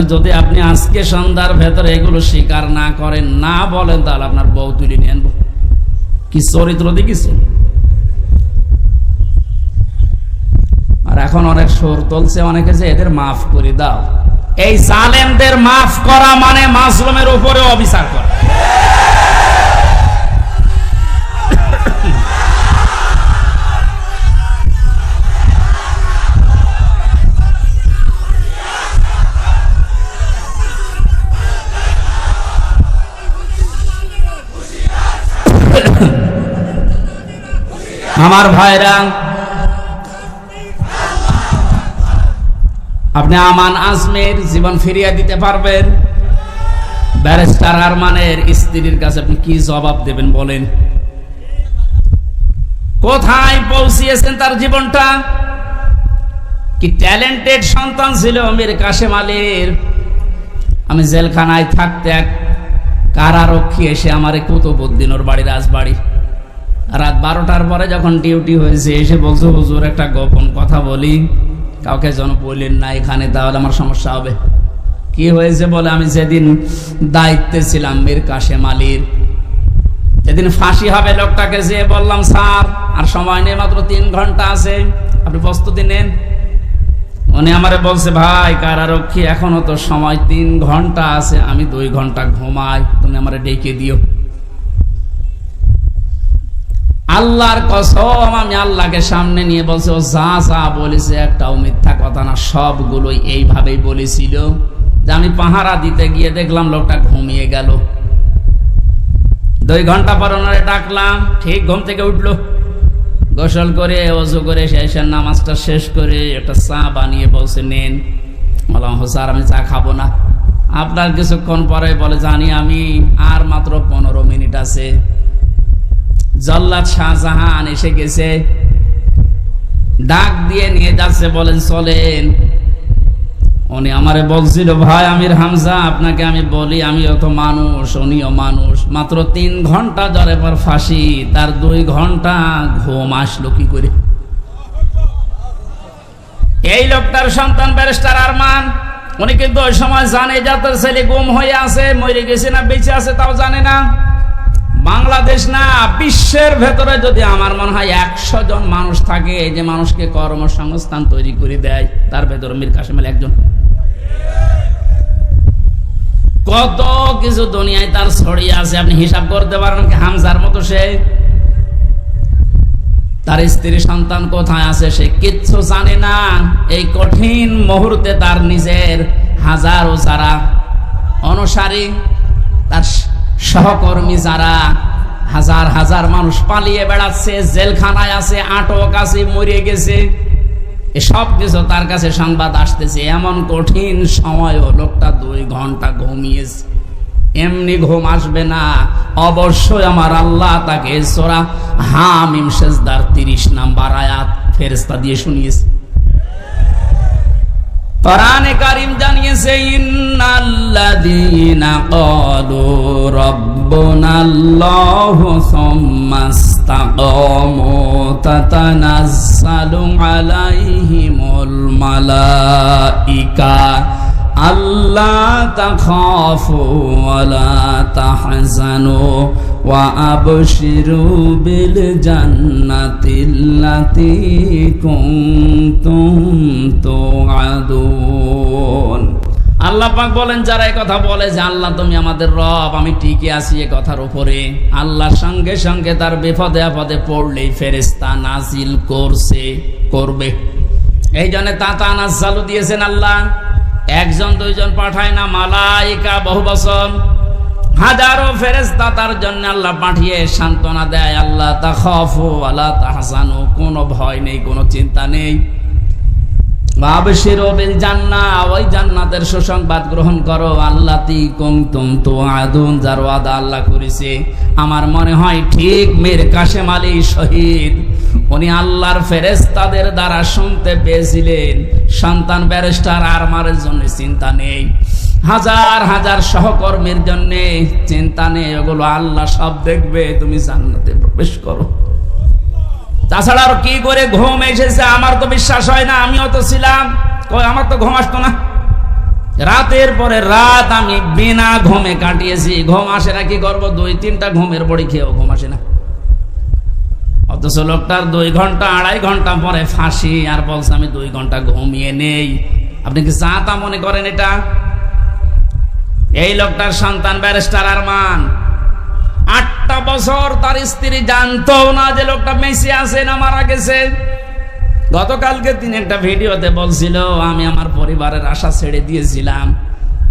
যদি আপনি আজকে সন্ধ্যার ভেতরে এগুলো স্বীকার না করেন, না বলেন, তাহলে আপনার বউ তুলে নিয়ে আনব। কি চরিত্র দেখিছে? আর এখন অনেক সোর তুলছে, অনেকে যে এদের মাফ করে দাও। এই জালেমদের মাফ করা মানে মাসলুমের উপরে অবিচার করা। আমার ভাইরা, আপনি আমান আজমের জীবন ফিরিয়ে দিতে পারবেন। ব্যারিস্টার আরমানের স্ত্রীর কাছে আপনি কি জবাব দেবেন বলেন? কোথায় পৌঁছিয়েছেন তার জীবনটা? কি ট্যালেন্টেড সন্তান ছিল মীর কাশেম আলীর? আমি জেলখানায় থাকতে এক কারারক্ষী এসে আমারে কুতুবুদ্দিন ওর বাড়ি রাজবাড়ি রাত বারোটার পরে যখন ডিউটি হয়েছে, এসে বলছো, হুজুর, একটা গোপন কথা বলি। কাউকে যেন বললেন না এখানে, তাহলে আমার সমস্যা হবে। কি হয়েছে বলে, আমি যেদিন দায়িত্বে ছিলাম মীর কাশেম আলীর, যেদিন ফাঁসি হবে লোকটাকে, যে বললাম, স্যার, আর সময় নেই, মাত্র তিন ঘণ্টা আছে, আপনি প্রস্তুতি নেন। উনি আমারে বলছে, ভাই, কারারক্ষী, এখনও তো সময় তিন ঘণ্টা আছে, আমি দুই ঘণ্টা ঘুমাই, তুমি আমারে ডেকে দিও। আল্লাহর কসম, আমি আল্লাহকে সামনে নিয়ে বলছে, ও যা যা বলেছে, একটাও মিথ্যা কথা না, সবগুলোই এইভাবেই বলেছিল। যে আমি পাহারা দিতে গিয়ে দেখলাম লোকটা ঘুমিয়ে গেল। দুই ঘণ্টা পর ওনারে ডাকলাম, ঠিক ঘুম থেকে উঠল। গোসল করে, অজু করে শেষের নামাজটা শেষ করে একটা চা বানিয়ে বলছে, নেন। বললাম স্যার, আমি চা খাব না। আপনার কিছুক্ষণ পরে বলে, জানি আমি, আর মাত্র পনেরো মিনিট আছে। জল্লাদ শাহজাহান এসে গেছে। ডাক দিয়ে নিয়ে যাচ্ছে, বলেন, চলেন। উনি আমারে বলছিল, ভাই, আমির হামজা, আপনাকে আমি বলি আমিও তো মানুষ, উনিও মানুষ। মাত্র তিন ঘণ্টা জ্বরে পর ফাঁসি, তার দুই ঘণ্টা ঘুম আসলো কি করে? এই লোকটার সন্তান ব্যারিস্টার আরমান, উনি কিন্তু ওই সময় জানে যাতে ছেলে গুম হয়ে আছে, মরে গেছে না বেঁচে আছে, তাও জানে না। বাংলাদেশ না, বিশ্বের ভেতরে যদি আমার মনে হয় একশো জন মানুষ থাকে, এই যে মানুষকে কর্মসংস্থান তৈরি করে দেয়, তার ভেতরে মীর কাশেমেল একজন। কত কিছু দুনিয়ায় তার ছড়িয়ে আছে, আপনি হিসাব করতে পারেন কি হামজার মতো সে? তার স্ত্রী সন্তান কোথায় আছে সে কিচ্ছু জানে না। এই কঠিন মুহূর্তে তার নিজের হাজারো যারা অনুসারী, তার সহকর্মী যারা হাজার হাজার মানুষ পালিয়ে বেড়াচ্ছে, জেলখানায় আছে, আটক আছে, মরে গেছে, এসব কিছু তার কাছে সংবাদ আসতেছে। এমন কঠিন সময় লোকটা দুই ঘণ্টা ঘুমিয়েছে। এমনি ঘুম আসবে না। অবশ্যই আমার আল্লাহ তাকে সোরা হামিম শেষদার তিরিশ নাম্বার আয়াত ফেরেস্তা দিয়ে শুনিয়েছে। কোরআনে কারিম জানিয়েছে, ইন্নাল্লাযীনা ক্বালু রাব্বুনাল্লাহু সুম্মা ইসতাকামু তাতানাজ্জালু আলাইহিমুল মালাইকা আল্লাহ তাখাফু ওয়ালা তাহজানু আবশিরু বিল জান্নাতিল্লাতী কুনতুম তুআদুন আল্লাহ পাক বলেন, যারা এই কথা বলে যে আল্লাহ তুমি আমাদের রব, আমি টিকে আছি এ কথার উপরে, আল্লাহর সঙ্গে সঙ্গে তার বিপদে আপদে পড়লেই ফেরেস্তা নাজিল করছে, করবে। এই জন্য তাতা নাজালু দিয়েছেন আল্লাহ। একজন, দুইজন পাঠায় না, মালাইকা বহু বছর হাজারো ফেরেস্তা তার জন্য আল্লাহ পাঠিয়ে সান্ত্বনা দেয়, আল্লাহ তা খফু, আল্লাহ তাহসানু কোনো ভয় নেই, কোনো চিন্তা নেই। বাবশিরবিল জান্না, ওই জান্নাতের সুসংবাদ গ্রহণ করো। আল্লাহ তি কুমতুম তো আদুন আল্লাহ করেছে। আমার মনে হয় ঠিক মের কাশেম আলী শহীদ, উনি আল্লাহর ফেরেস্তাদের দ্বারা শুনতে পেয়েছিলেন। সন্তান ব্যারিস্টার আরমারের জন্য চিন্তা নেই। হাজার হাজার সহকর্মীর জন্য চিন্তা নেই ওগুলো আল্লাহ সব দেখবে, তুমি জান্নাতে প্রবেশ করো। তাছাড়া আর কি করে ঘুম এসেছে আমার তো বিশ্বাস হয় না, আমিও তো ছিলাম। আমার তো ঘুম আসতো না। রাতের পরে রাত আমি বিনা ঘুমে কাটিয়েছি। ঘুম আসে না, কি করব? দুই, তিনটা ঘুমের বড়ি খেয়েও ঘুম আসে না। অথচ লোকটার দুই ঘণ্টা, আড়াই ঘণ্টা পরে ফাঁসি, আর বলছে, আমি দুই ঘণ্টা ঘুমিয়ে নেই। আপনি কি চা তা মনে করেন এটা? এই লোকটার সন্তান ব্যারিস্টার আরমান। আটটা বছর তার স্ত্রী জানতো না যে লোকটা মেসি আছে না মারা গেছে। গতকালকে তিনি একটা ভিডিওতে বলছিল, আমি আমার পরিবারের আশা ছেড়ে দিয়েছিলাম।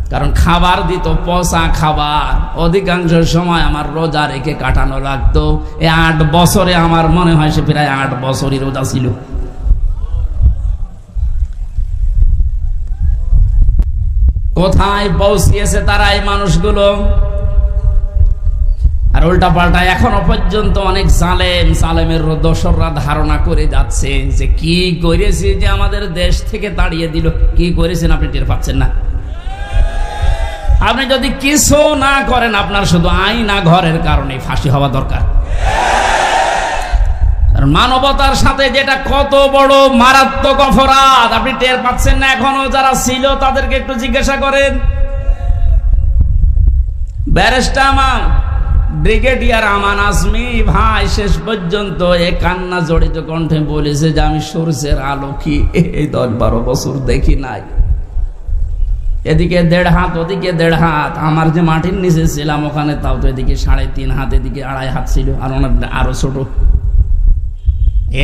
কারণ খাবার দিত, পচা খাবার। অধিকাংশ সময় আমার রোজা রেখে কাটানো লাগতো। এই আট বছরে আমার মনে হয় সে প্রায় আট বছরই রোজা ছিল। কোথায় পৌঁছিয়েছে তারা এই মানুষগুলো? আর উল্টা পাল্টা এখনও পর্যন্ত অনেক জালেম সালেমের দোসররা ধারণা করে যাচ্ছে যে কি করেছে যে আমাদের দেশ থেকে তাড়িয়ে দিল। কি করেছেন আপনি টের পাচ্ছেন না? আপনি যদি কিছু না করেন, আপনার শুধু আইনা ঘরের কারণে ফাঁসি হওয়া দরকার। মানবতার সাথে যেটা কত বড় মারাত্মক অপরাধ, আপনি টের পাচ্ছেন না এখনও যারা ছিল তাদেরকে একটু জিজ্ঞাসা করেন। ব্রিগেডিয়ার আমান ভাই শেষ পর্যন্ত এ কান্না জড়িত কণ্ঠে বলেছে যে আমি সূর্যের আলো কি এই দশ বারো বছর দেখি নাই। এদিকে দেড় হাত, ওদিকে দেড় হাত, আমার যে মাটির নিচে ছিলাম ওখানে, তাও তো এদিকে সাড়ে তিন হাত, এদিকে আড়াই হাত ছিল, আর আরও ছোট।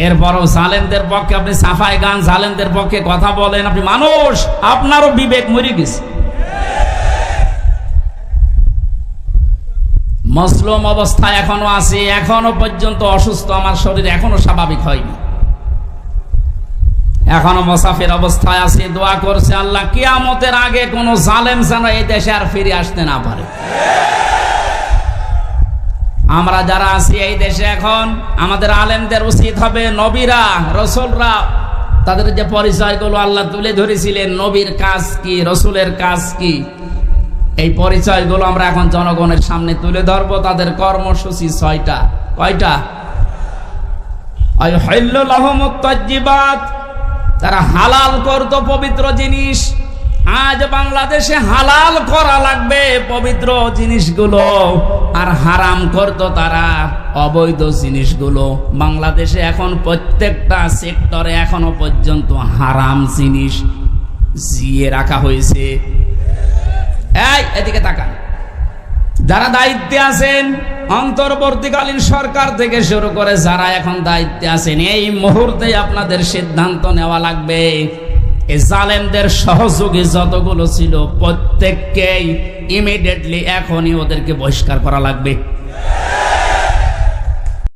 এরপরও জালেমদের পক্ষে আপনি সাফাই গান, জালেমদের পক্ষে কথা বলেন, আপনি মানুষ, আপনারও বিবেক মরে গেছে। মসলুম অবস্থায় এখনও আছে, এখনও পর্যন্ত অসুস্থ, আমার শরীর এখনও স্বাভাবিক হয়নি। এখনও মোসাফির অবস্থায় আছে, দোয়া করছে আল্লাহ, কিয়ামতের আগে কোন জালেম যেন এই দেশে আর ফিরে আসতে না পারে। আমরা যারা আছি এই দেশে এখন, আমাদের আলেমদের উচিত হবে নবীরা, রসুলরা। তাদের যে পরিচয়গুলো আল্লাহ তুলে ধরেছিলেন, নবীর কাজ কি, রসুলের কাজ কি, এই পরিচয়গুলো আমরা এখন জনগণের সামনে তুলে ধরবো। তাদের কর্মসূচি ছয়টা। কয়টা? তারা হালাল করতো পবিত্র জিনিস। আজ বাংলাদেশে হালাল করা লাগবে পবিত্র জিনিসগুলো। আর হারাম করতো তারা অবৈধ জিনিসগুলো। বাংলাদেশে এখন প্রত্যেকটা সেক্টরে এখনও পর্যন্ত হারাম জিনিস জিয়ে রাখা হয়েছে। এই, এদিকে তাকান। যারা দায়িত্বে আছেন, অন্তর্বর্তীকালীন সরকার থেকে শুরু করে যারা এখন দায়িত্বে আছেন, এই মুহূর্তে আপনাদের সিদ্ধান্ত নেওয়া লাগবে। জালেমদের সহযোগী যতগুলো ছিল প্রত্যেককেই ইমিডিয়েটলি এখনই ওদেরকে বহিষ্কার করা লাগবে।